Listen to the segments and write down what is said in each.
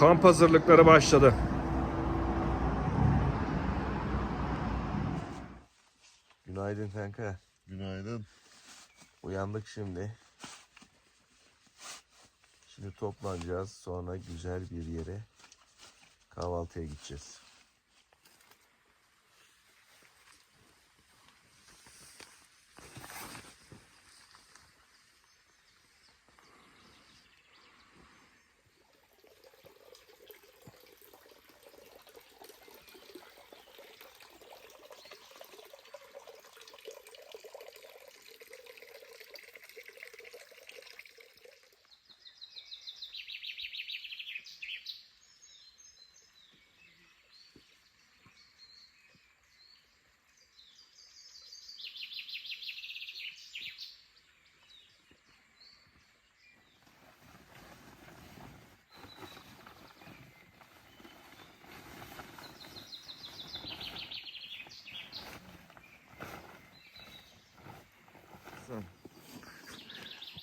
Kamp hazırlıkları başladı. Günaydın kanka. Günaydın. Uyandık şimdi. Şimdi toplanacağız. Sonra güzel bir yere kahvaltıya gideceğiz.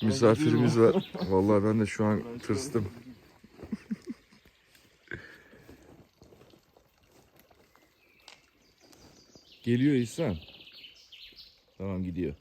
Misafirimiz var. Vallahi ben de şu an tırstım. Geliyor İhsan. Tamam gidiyor.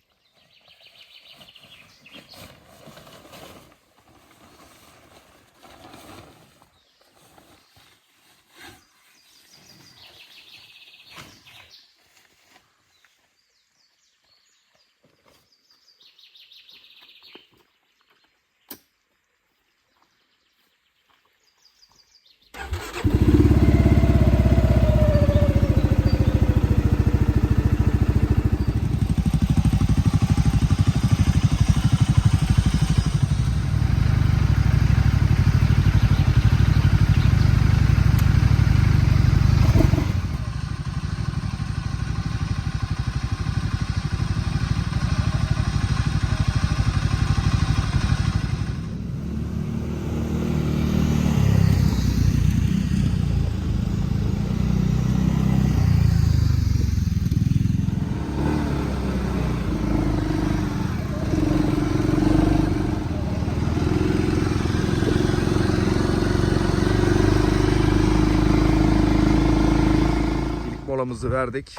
Molamızı verdik.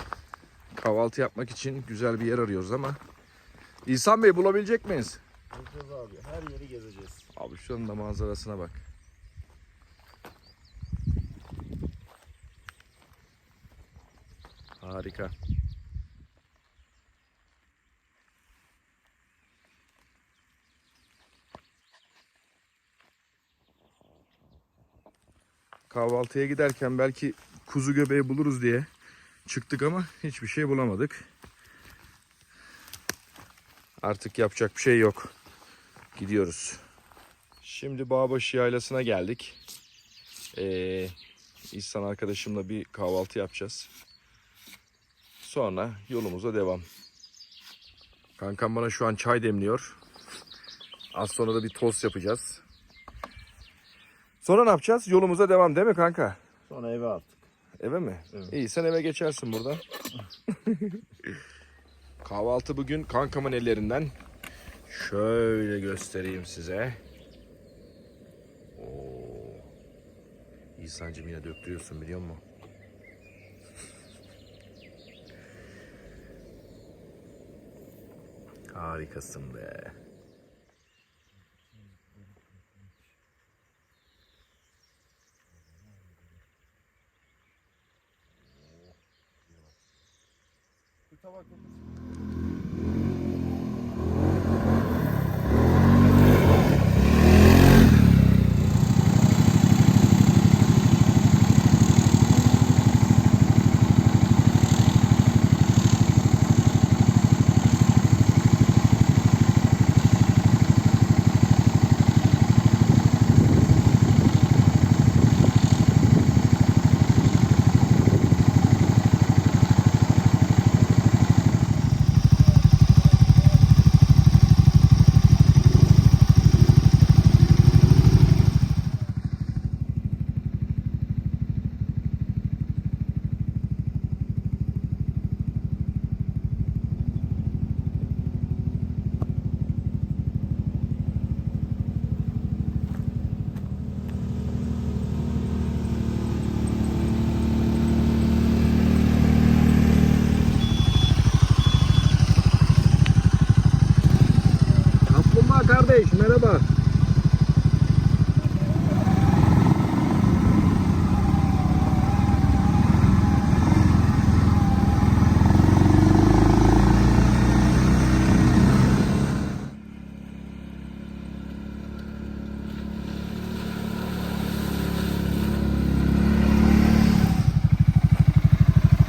Kahvaltı yapmak için güzel bir yer arıyoruz ama. İhsan Bey bulabilecek miyiz? Bakacağız abi. Her yeri gezeceğiz. Abi şunun da manzarasına bak. Harika. Kahvaltıya giderken belki kuzu göbeği buluruz diye çıktık ama hiçbir şey bulamadık. Artık yapacak bir şey yok. Gidiyoruz. Şimdi Bağbaşı Yaylası'na geldik. Ee, İhsan arkadaşımla bir kahvaltı yapacağız. Sonra yolumuza devam. Kankam bana şu an çay demliyor. Az sonra da bir tost yapacağız. Sonra ne yapacağız? Yolumuza devam değil mi kanka? Sonra eve attık. Eve mi? Evet. İyi sen eve geçersin buradan. Kahvaltı bugün kankamın ellerinden. Şöyle göstereyim size. Oo. İhsan'cım yine döktürüyorsun biliyor musun? Harikasın be. Bir tabak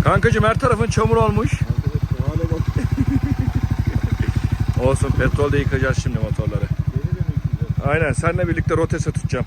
Kankacığım her tarafın çamur olmuş. Olsun petrol de yıkacağız şimdi motorları. Aynen seninle birlikte rotese tutacağım.